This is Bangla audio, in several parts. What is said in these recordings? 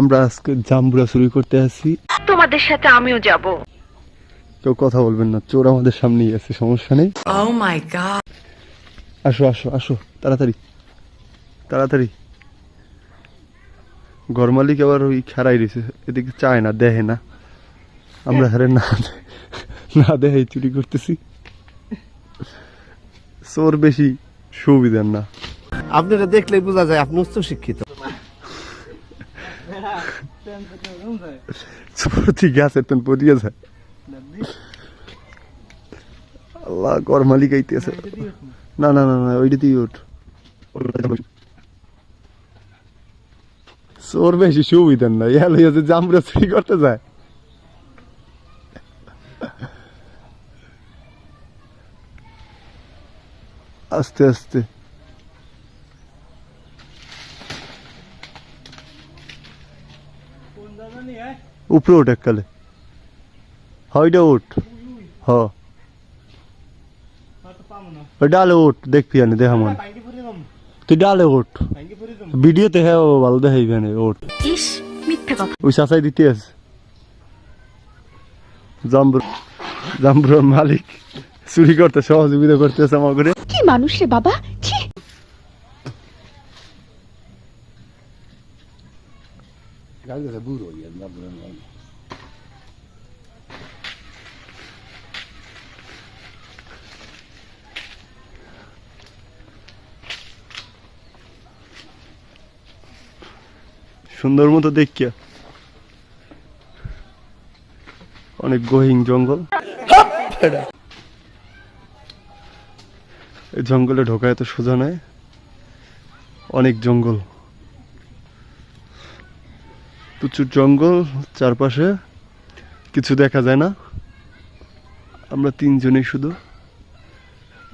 আমরা আজকে জাম্বুরা চুরি করতে আসছি। তোমাদের সাথে আমিও যাব। কেউ কথা বলবেন না চোর আমাদের সামনেই আছে সমস্যা নেই। ও মাই গড আসো আসো আসো তাড়াতাড়ি তাড়াতাড়ি। ঘর মালিক আবার ওই খেরাই রয়েছে এদিকে চায় না দেহে না। আমরা হারে না না দেহে চুরি করতেছি। চোর বেশি সুবিধার না। আপনারা দেখলে বোঝা যায় আপনি উচ্চ শিক্ষিত ঠিক গাছের তেন পড়িয়ে যায়। আল্লাহ, ঘর মালিক আইতেছে। না না না না, ওইটা দিয়ে ওঠ চোর বেশি সুবিধার না ইয়া যে জামরা চুরি করতে যায়। আস্তে আস্তে। উপরে ওঠ এককালে। হয়টা ওঠ হ। ডালে ওঠ দেখবি আনে দেখা মনে। তুই ডালে ওঠ ভিডিওতে হ্যাঁ ও ভালো দেখাইবি আনে ওঠ ওই চাচাই দিতে আছে। জাম্বুর জাম্বুর মালিক চুরি করতে সহযোগিতা করতেছে আমার করে কি মানুষ রে বাবা ছি সুন্দর মতো দেখিয়া অনেক গহীন জঙ্গল। এই জঙ্গলে ঢোকা এত সোজা নয়। অনেক জঙ্গল। প্রচুর জঙ্গল চারপাশে, কিছু দেখা যায় না। আমরা তিনজনেই শুধু।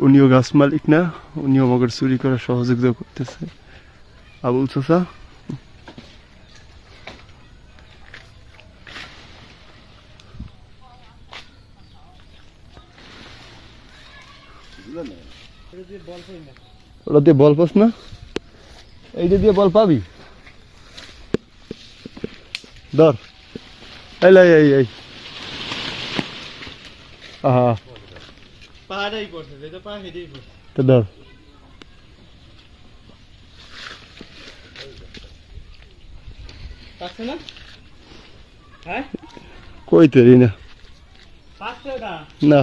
উনিও গাছ মালিক না, উনিও আমাকে চুরি করার সহযোগিতা করতেছে। আবুল চাচা। ওটা দিয়ে বল পাস না? এইটা দিয়ে বল পাবি? ধর। এই লাই এই এই। আহা। পাহাড়াই করছে যেটা পাহাড় হেঁটেই করছে তো ধর। পাচ্ছে না? হ্যাঁ? কই তৈরি না। পাচ্ছে ওটা না।